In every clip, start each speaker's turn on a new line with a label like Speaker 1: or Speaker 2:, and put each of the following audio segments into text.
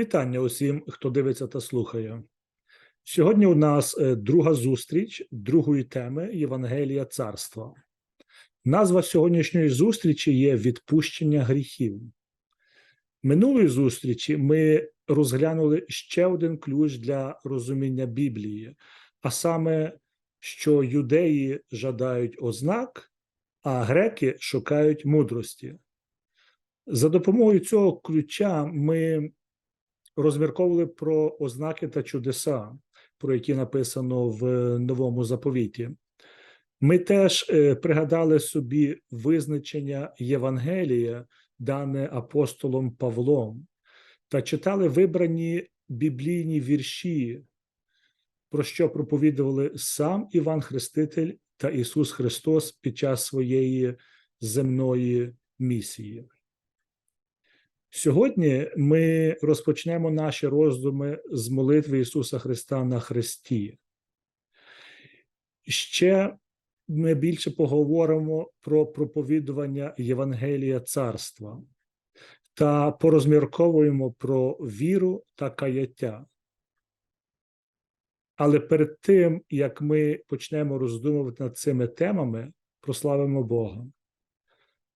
Speaker 1: Вітання усім, хто дивиться та слухає. Сьогодні у нас е, друга зустріч другої теми Євангелія Царства. Назва сьогоднішньої зустрічі є відпущення гріхів. Минулої зустрічі ми розглянули ще один ключ для розуміння Біблії, а саме, що юдеї жадають ознак, а греки шукають мудрості. За допомогою цього ключа ми розмірковували про ознаки та чудеса, про які написано в новому заповіті. Ми теж е, пригадали собі визначення Євангелія, дане апостолом Павлом, та читали вибрані біблійні вірші, про що проповідували сам Іван Хреститель та Ісус Христос під час своєї земної місії. Сьогодні ми розпочнемо наші роздуми з молитви Ісуса Христа на Христі. Ще ми більше поговоримо про проповідування Євангелія Царства та порозмірковуємо про віру та каяття. Але перед тим, як ми почнемо роздумувати над цими темами, прославимо Бога.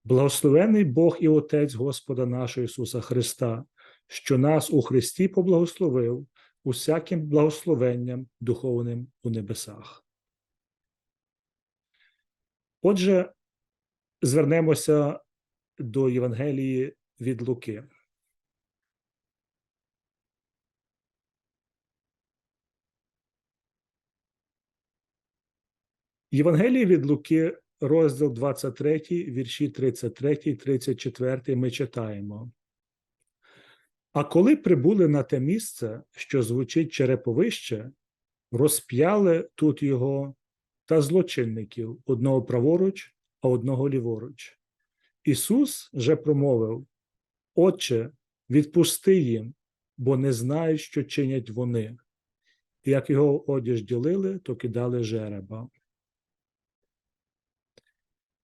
Speaker 1: Благословений Бог і Отець Господа нашого Ісуса Христа, що нас у Христі поблагословив усяким благословенням духовним у небесах. Отже, звернемося до Євангелії від Луки. Євангелії від Луки розділ 23, вірші 33, 34 ми читаємо. А коли прибули на те місце, що звучить череповище, розп'яли тут його та злочинників одного праворуч, а одного ліворуч. Ісус же промовив: Отче, відпусти їм, бо не знають, що чинять вони. І як його одяж ділили, то кидали жереба.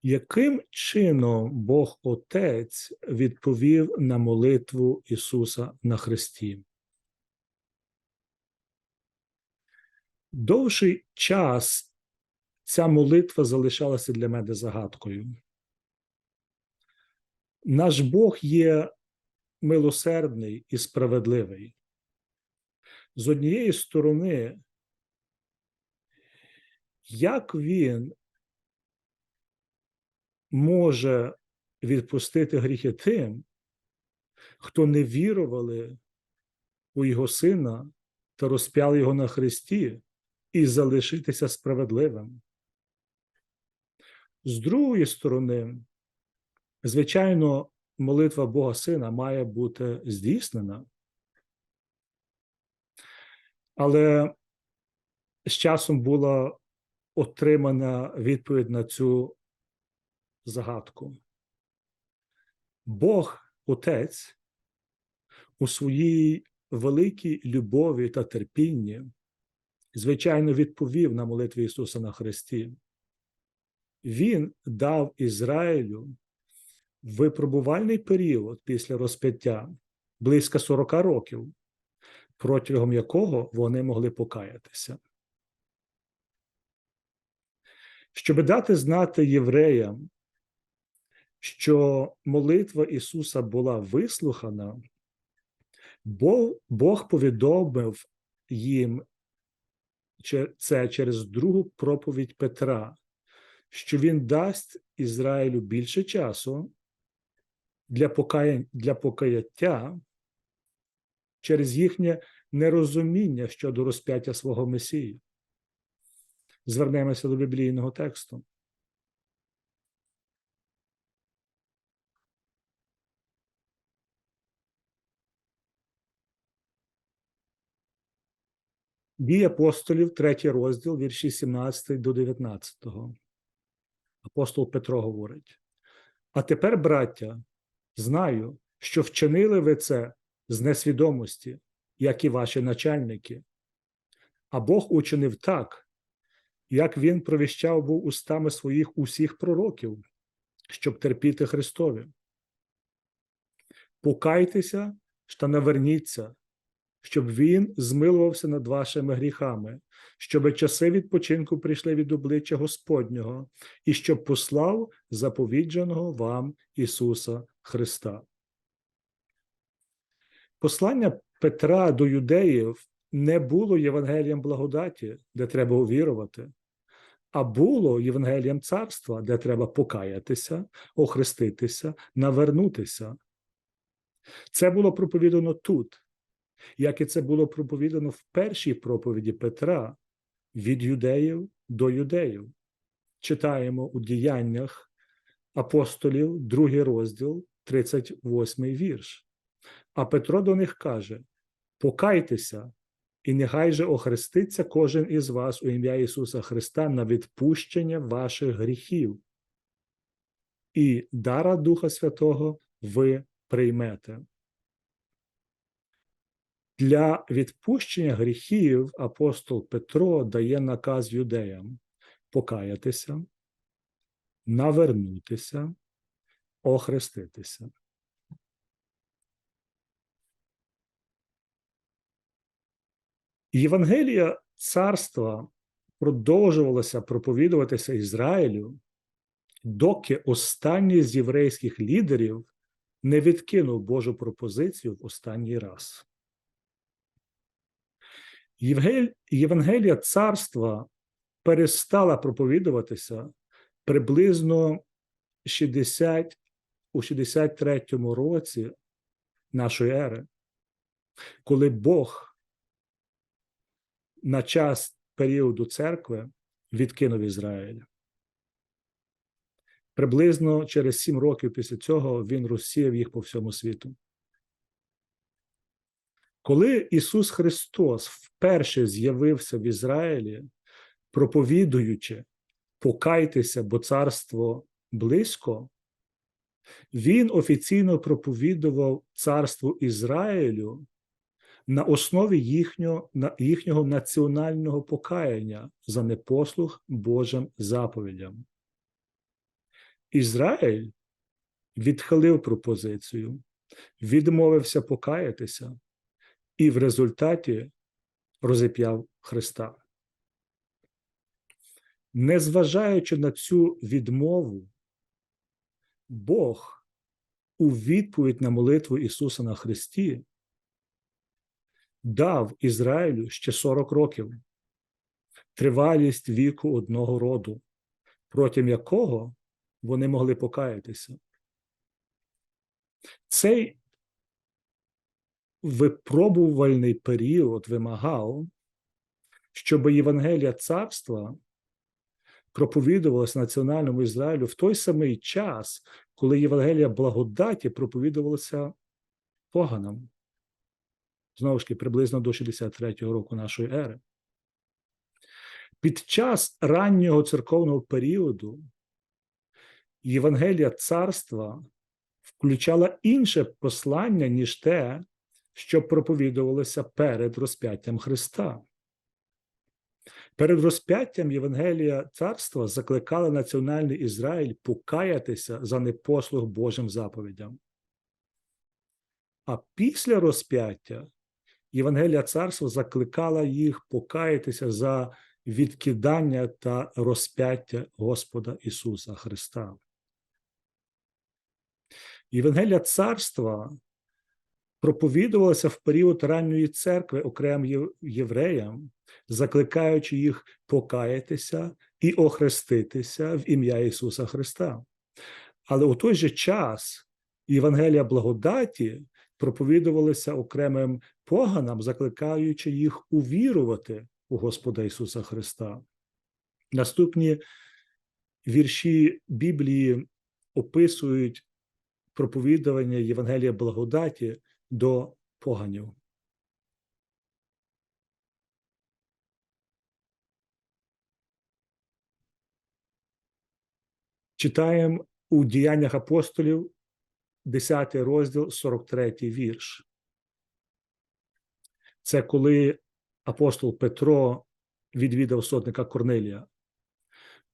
Speaker 1: Яким чином Бог Отець відповів на молитву Ісуса на Христі? Довший час ця молитва залишалася для мене загадкою. Наш Бог є милосердний і справедливий. З однієї сторони, як він може відпустити гріхи тим, хто не вірували у Його Сина та розп'яли його на Христі і залишитися справедливим. З другої сторони, звичайно, молитва Бога Сина має бути здійснена. Але з часом була отримана відповідь на цю загадку. Бог Отець у своїй великій любові та терпінні, звичайно, відповів на молитві Ісуса на Христі. Він дав Ізраїлю випробувальний період після розп'яття близько 40 років, протягом якого вони могли покаятися. Щоб дати знати євреям, що молитва Ісуса була вислухана, Бог, Бог повідомив їм це через другу проповідь Петра, що Він дасть Ізраїлю більше часу для, покая... для покаяття через їхнє нерозуміння щодо розп'яття свого Месії. Звернемося до біблійного тексту. Дії апостолів, третій розділ, вірші 17 до 19. Апостол Петро говорить: А тепер, браття, знаю, що вчинили ви це з несвідомості, як і ваші начальники. А Бог учинив так, як він провіщав був устами своїх усіх пророків, щоб терпіти Христові. Покайтеся та наверніться, щоб він змилувався над вашими гріхами, щоб часи відпочинку прийшли від обличчя Господнього, і щоб послав заповідженого вам Ісуса Христа. Послання Петра до юдеїв не було Євангелієм благодаті, де треба увірувати, а було Євангелієм царства, де треба покаятися, охреститися, навернутися. Це було проповідано тут, як і це було проповідано в першій проповіді Петра від юдеїв до юдеїв. Читаємо у діяннях апостолів, другий розділ, 38 вірш. А Петро до них каже: Покайтеся, і нехай же охреститься кожен із вас у ім'я Ісуса Христа на відпущення ваших гріхів, і дара Духа Святого ви приймете. Для відпущення гріхів апостол Петро дає наказ юдеям покаятися, навернутися, охреститися. Євангелія царства продовжувалося проповідуватися Ізраїлю, доки останній з єврейських лідерів не відкинув Божу пропозицію в останній раз. Євангелія царства перестала проповідуватися приблизно 60, у 63 році нашої ери, коли Бог на час періоду церкви відкинув Ізраїль. Приблизно через сім років після цього він розсіяв їх по всьому світу. Коли Ісус Христос вперше з'явився в Ізраїлі, проповідуючи, покайтеся, бо царство близько, Він офіційно проповідував царство Ізраїлю на основі їхнього, їхнього національного покаяння за непослух Божим заповідям. Ізраїль відхилив пропозицію, відмовився покаятися і в результаті розіп'яв Христа. Незважаючи на цю відмову, Бог у відповідь на молитву Ісуса на Христі дав Ізраїлю ще 40 років тривалість віку одного роду, протягом якого вони могли покаятися. Цей випробувальний період вимагав, щоб Євангелія царства проповідувалася національному Ізраїлю в той самий час, коли Євангелія благодаті проповідувалася поганам. Знову ж таки, приблизно до 63-го року нашої ери. Під час раннього церковного періоду Євангелія царства включала інше послання, ніж те, що проповідувалося перед розп'яттям Христа. Перед розп'яттям Євангелія царства закликала національний Ізраїль покаятися за непослух Божим заповідям. А після розп'яття Євангелія царства закликала їх покаятися за відкидання та розп'яття Господа Ісуса Христа. Євангелія царства проповідувалася в період ранньої церкви окремим євреям, закликаючи їх покаятися і охреститися в ім'я Ісуса Христа. Але у той же час Євангелія благодаті проповідувалися окремим поганам, закликаючи їх увірувати у Господа Ісуса Христа. Наступні вірші Біблії описують проповідування Євангелія благодаті до поганів. Читаємо у діяннях апостолів 10 розділ, 43 вірш. Це коли апостол Петро відвідав сотника Корнелія.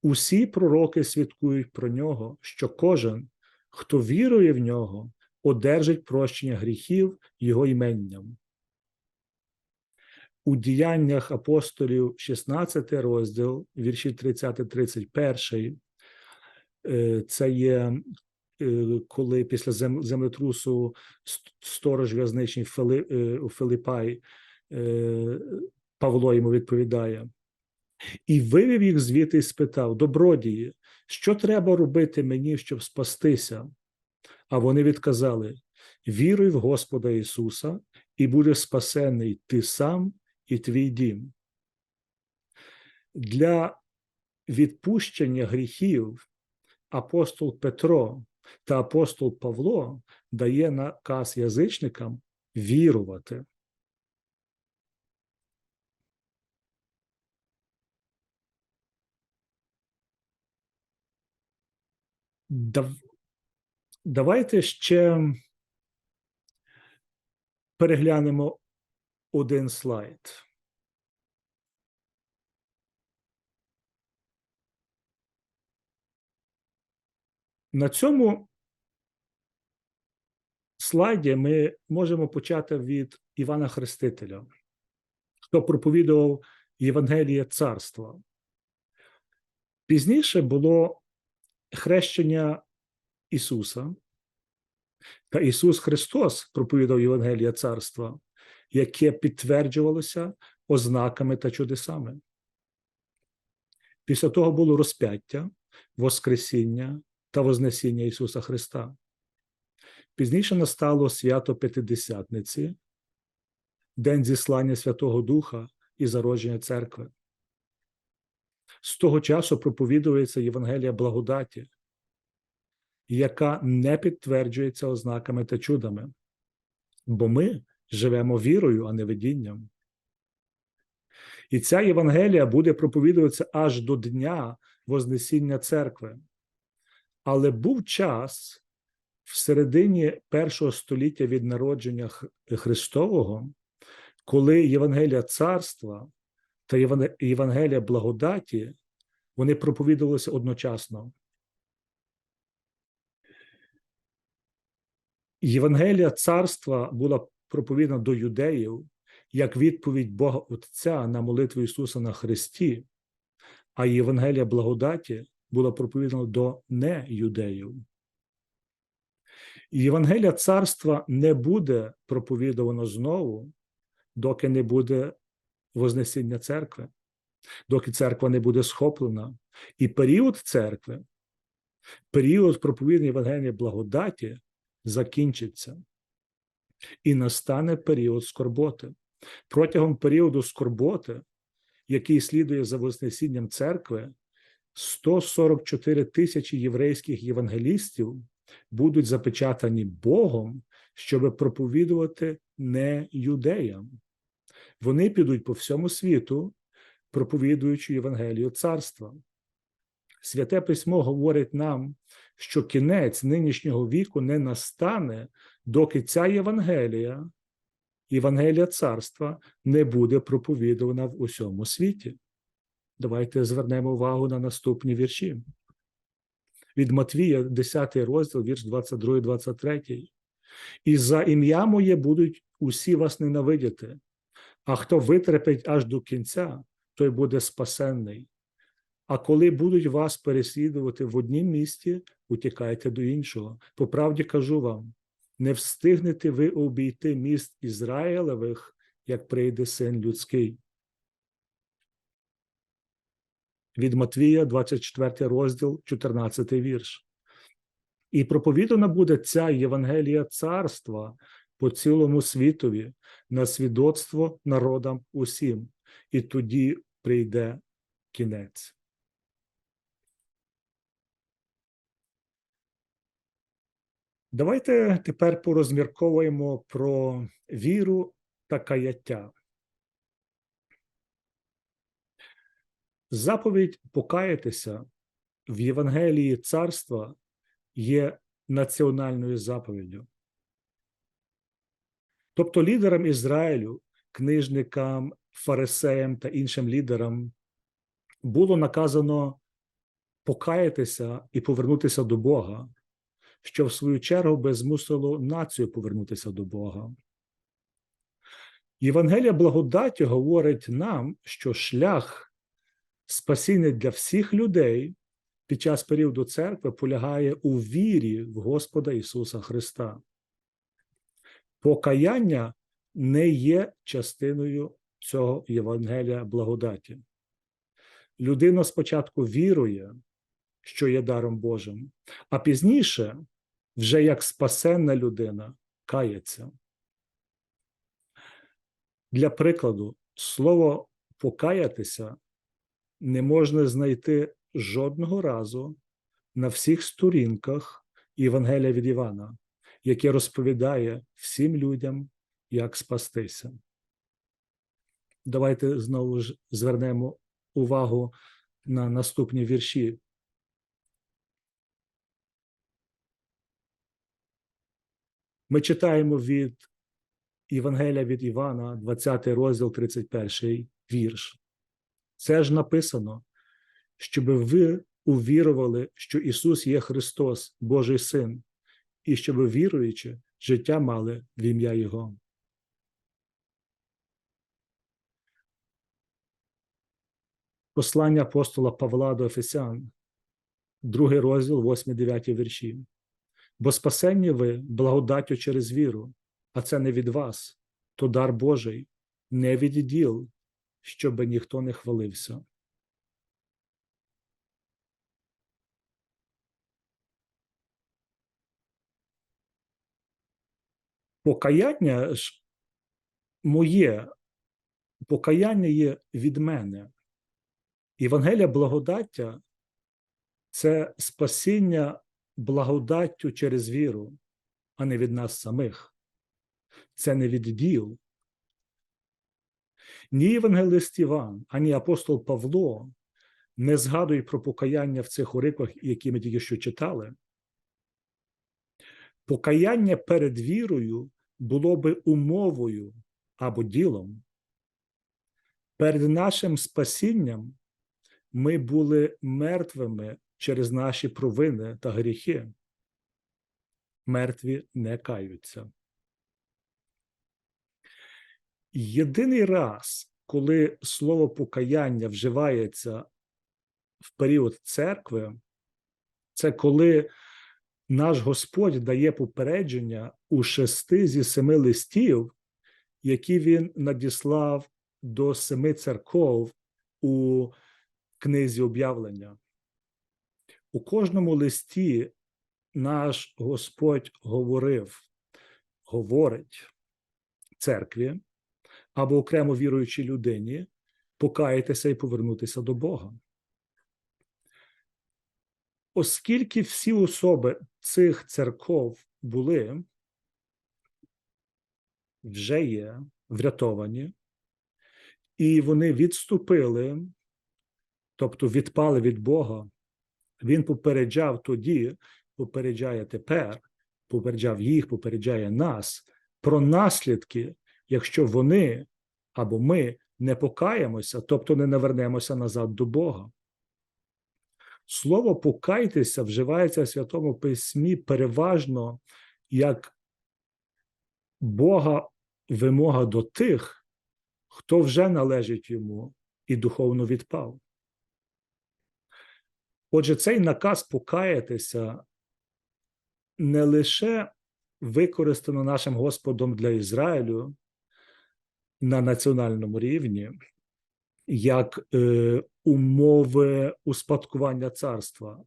Speaker 1: Усі пророки свідкують про нього, що кожен, хто вірує в нього, одержить прощення гріхів його іменням. у діяннях апостолів 16 розділ, вірші 30-31, е, це є е, коли після землетрусу ст- сторож в'язничний е, Филипай Павло йому відповідає. І вивів їх звідти і спитав: Добродії, що треба робити мені, щоб спастися? А вони відказали: Віруй в Господа Ісуса, і будеш спасений ти сам і твій дім. Для відпущення гріхів апостол Петро та апостол Павло дає наказ язичникам вірувати. Дав- Давайте ще переглянемо один слайд. На цьому слайді ми можемо почати від Івана Хрестителя, хто проповідував Євангеліє царства. Пізніше було хрещення Ісуса, та Ісус Христос проповідав Євангелія царства, яке підтверджувалося ознаками та чудесами. Після того було розп'яття, Воскресіння та Вознесіння Ісуса Христа. Пізніше настало свято П'ятидесятниці, День зіслання Святого Духа і зародження церкви. З того часу проповідується Євангелія благодаті, яка не підтверджується ознаками та чудами, бо ми живемо вірою, а не видінням. І ця Євангелія буде проповідуватися аж до дня Вознесіння церкви. Але був час в середині першого століття від народження Христового, коли Євангелія царства та Євангелія благодаті вони проповідувалися одночасно. Євангелія царства була проповідана до юдеїв як відповідь Бога Отця на молитву Ісуса на Христі, а Євангелія благодаті була проповідана до неюдеїв. Євангелія царства не буде проповідувано знову, доки не буде Вознесіння церкви, доки церква не буде схоплена. І період церкви, період проповідання Євангелія благодаті закінчиться. І настане період скорботи. Протягом періоду скорботи, який слідує за Вознесінням церкви, 144 тисячі єврейських євангелістів будуть запечатані Богом, щоб проповідувати не юдеям. Вони підуть по всьому світу, проповідуючи Євангелію царства. Святе письмо говорить нам, що кінець нинішнього віку не настане, доки ця Євангелія, Євангелія царства, не буде проповідувана в усьому світі. Давайте звернемо увагу на наступні вірші. Від Матвія, 10 розділ, вірш 22, 23. І за ім'я моє будуть усі вас ненавидіти, а хто витерпить аж до кінця, той буде спасенний. А коли будуть вас переслідувати в однім місті, утікайте до іншого. По правді кажу вам: не встигнете ви обійти міст Ізраїлевих, як прийде син людський. Від Матвія, 24 розділ, 14 вірш. І проповідана буде ця Євангелія царства по цілому світові на свідоцтво народам усім, і тоді прийде кінець. Давайте тепер порозмірковуємо про віру та каяття. Заповідь покаятися в Євангелії царства є національною заповіддю. Тобто лідерам Ізраїлю, книжникам, фарисеям та іншим лідерам було наказано покаятися і повернутися до Бога, що в свою чергу би змусило націю повернутися до Бога. Євангелія благодаті говорить нам, що шлях спасіння для всіх людей під час періоду церкви полягає у вірі в Господа Ісуса Христа. Покаяння не є частиною цього Євангелія благодаті. Людина спочатку вірує, що є даром Божим, а пізніше, вже як спасенна людина, кається. Для прикладу, слово покаятися не можна знайти жодного разу на всіх сторінках Євангелія від Івана, яке розповідає всім людям, як спастися. Давайте знову ж звернемо увагу на наступні вірші. Ми читаємо від Євангелія від Івана, 20 розділ, 31 вірш. Це ж написано, щоб ви увірували, що Ісус є Христос, Божий Син, і щоб віруючи, життя мали в ім'я Його. Послання апостола Павла до Ефесян, другий розділ, 8-9 вірші. Бо спасені ви благодаттю через віру, а це не від вас, то дар Божий, не від діл, щоби ніхто не хвалився. Покаяння ж моє, покаяння є від мене. Євангелія благодаття це спасіння благодаттю через віру, а не від нас самих. Це не від діл. Ні євангелист Іван, ані апостол Павло не згадують про покаяння в цих уриках, які ми тільки що читали. Покаяння перед вірою було би умовою або ділом. Перед нашим спасінням ми були мертвими через наші провини та гріхи. Мертві не каються. Єдиний раз, коли слово покаяння вживається в період церкви, це коли наш Господь дає попередження у шести зі семи листів, які він надіслав до семи церков у книзі об'явлення. У кожному листі наш Господь говорив, говорить церкві або окремо віруючій людині покаятися і повернутися до Бога. Оскільки всі особи цих церков були, вже є врятовані, і вони відступили, тобто відпали від Бога, він попереджав тоді, попереджає тепер, попереджав їх, попереджає нас про наслідки, якщо вони або ми не покаємося, тобто не навернемося назад до Бога. Слово покайтеся вживається в Святому Письмі переважно як Бога вимога до тих, хто вже належить йому і духовно відпав. Отже, цей наказ покаятися не лише використано нашим Господом для Ізраїлю на національному рівні, як е, умови успадкування царства.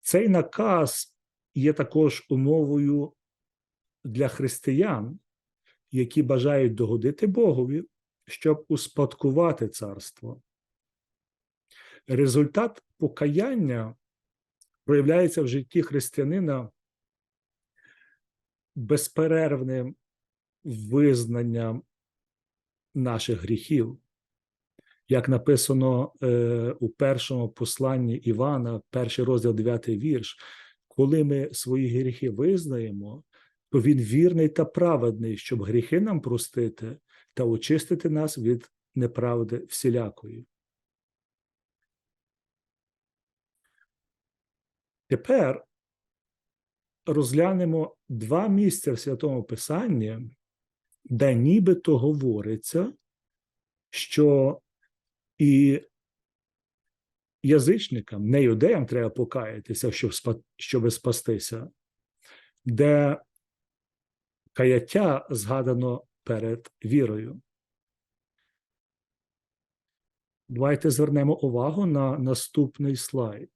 Speaker 1: Цей наказ є також умовою для християн, які бажають догодити Богові, щоб успадкувати царство. Результат покаяння проявляється в житті християнина безперервним визнанням наших гріхів. Як написано е, у першому посланні Івана, перший розділ 9 вірш, коли ми свої гріхи визнаємо, то він вірний та праведний, щоб гріхи нам простити та очистити нас від неправди всілякої. Тепер розглянемо два місця в Святому Писанні, де нібито говориться, що і язичникам, не юдеям треба покаятися, щоб, щоб спастися, де каяття згадано перед вірою. Давайте звернемо увагу на наступний слайд.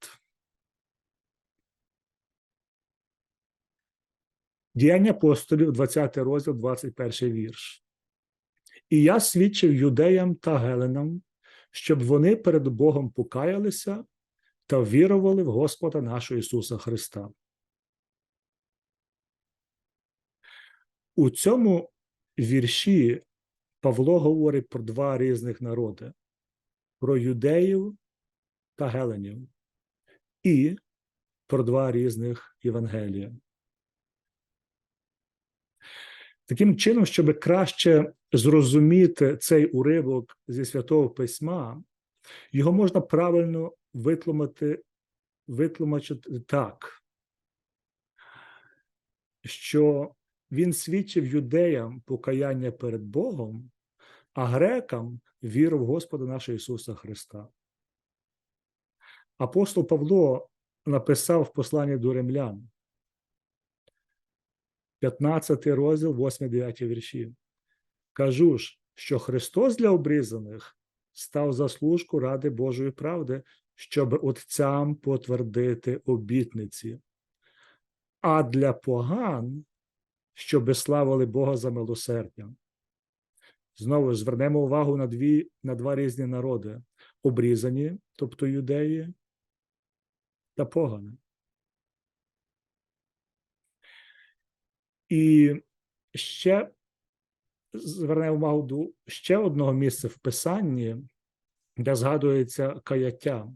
Speaker 1: Діяння апостолів, 20 розділ, 21 вірш. І я свідчив юдеям та геленам, щоб вони перед Богом покаялися та вірували в Господа нашого Ісуса Христа. У цьому вірші Павло говорить про два різних народи: про юдеїв та геленів, і про два різних Євангелія. Таким чином, щоб краще зрозуміти цей уривок зі святого письма, його можна правильно витлумати, витлумачити так, що він свідчив юдеям покаяння перед Богом, а грекам віру в Господа нашого Ісуса Христа. Апостол Павло написав в посланні до римлян, 15 розділ, 8-9 вірші. Кажу ж, що Христос для обрізаних став заслужку ради Божої правди, щоб отцям потвердити обітниці, а для поган, щоби славили Бога за милосердям. Знову ж звернемо увагу на, дві, на два різні народи: обрізані, тобто юдеї, та погани. І ще звернемо увагу до ще одного місця в Писанні, де згадується каяття.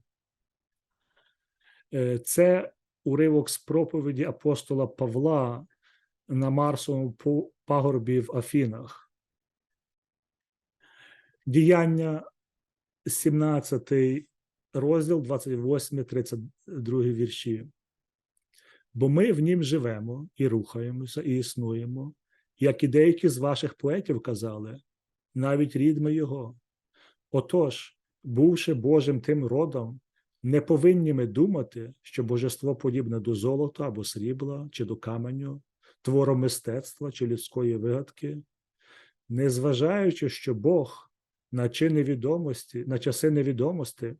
Speaker 1: Е, Це уривок з проповіді апостола Павла на Марсовому пагорбі в Афінах. Діяння 17 розділ, 28-32 вірші. Бо ми в нім живемо і рухаємося, і існуємо, як і деякі з ваших поетів казали, навіть рідми його. Отож, бувши Божим тим родом, не повинні ми думати, що божество подібне до золота або срібла, чи до каменю, твору мистецтва чи людської вигадки, незважаючи, що Бог на чи невідомості, на часи невідомості,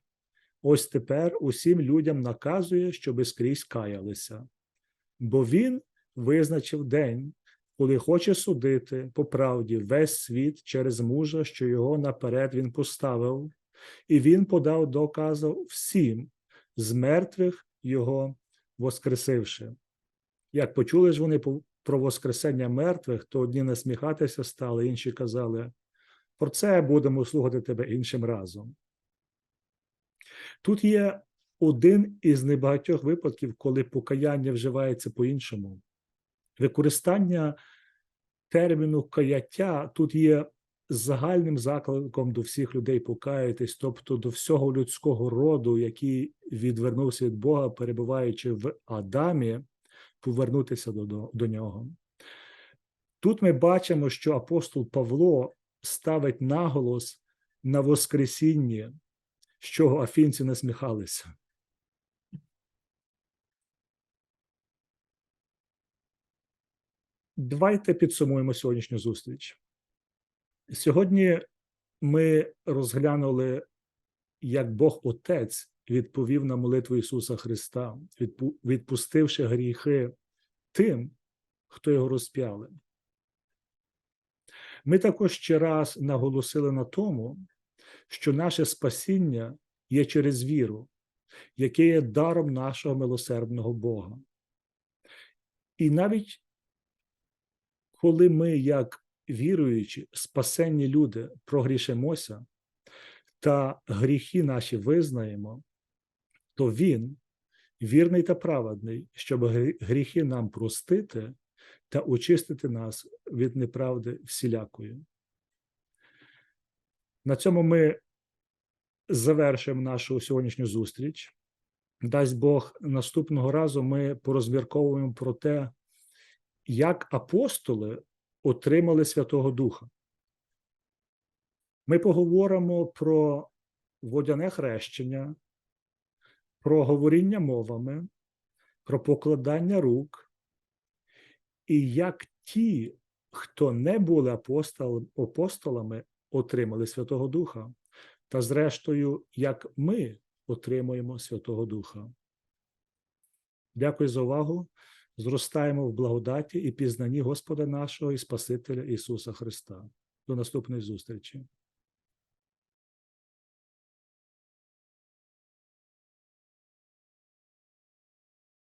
Speaker 1: ось тепер усім людям наказує, щоби скрізь каялися бо він визначив день, коли хоче судити по правді весь світ через мужа, що його наперед він поставив, і він подав доказу всім з мертвих його воскресивши. Як почули ж вони про воскресення мертвих, то одні насміхатися стали, інші казали: про це будемо слухати тебе іншим разом. Тут є один із небагатьох випадків, коли покаяння вживається по-іншому. Використання терміну каяття тут є загальним закликом до всіх людей покаятись, тобто до всього людського роду, який відвернувся від Бога, перебуваючи в Адамі, повернутися до, до, нього. Тут ми бачимо, що апостол Павло ставить наголос на Воскресінні, з чого афінці насміхалися. Давайте підсумуємо сьогоднішню зустріч. Сьогодні ми розглянули, як Бог Отець відповів на молитву Ісуса Христа, відпустивши гріхи тим, хто його розп'яли. Ми також ще раз наголосили на тому, що наше спасіння є через віру, яке є даром нашого милосердного Бога. І навіть коли ми, як віруючі, спасенні люди, прогрішимося та гріхи наші визнаємо, то Він вірний та праведний, щоб гріхи нам простити та очистити нас від неправди всілякої. На цьому ми завершимо нашу сьогоднішню зустріч. Дасть Бог, наступного разу ми порозмірковуємо про те, як апостоли отримали Святого Духа. Ми поговоримо про водяне хрещення, про говоріння мовами, про покладання рук, і як ті, хто не були апостол, апостолами, отримали Святого Духа, та зрештою, як ми отримуємо Святого Духа. Дякую за увагу. Зростаємо в благодаті і пізнанні Господа нашого і Спасителя Ісуса Христа. До наступної зустрічі.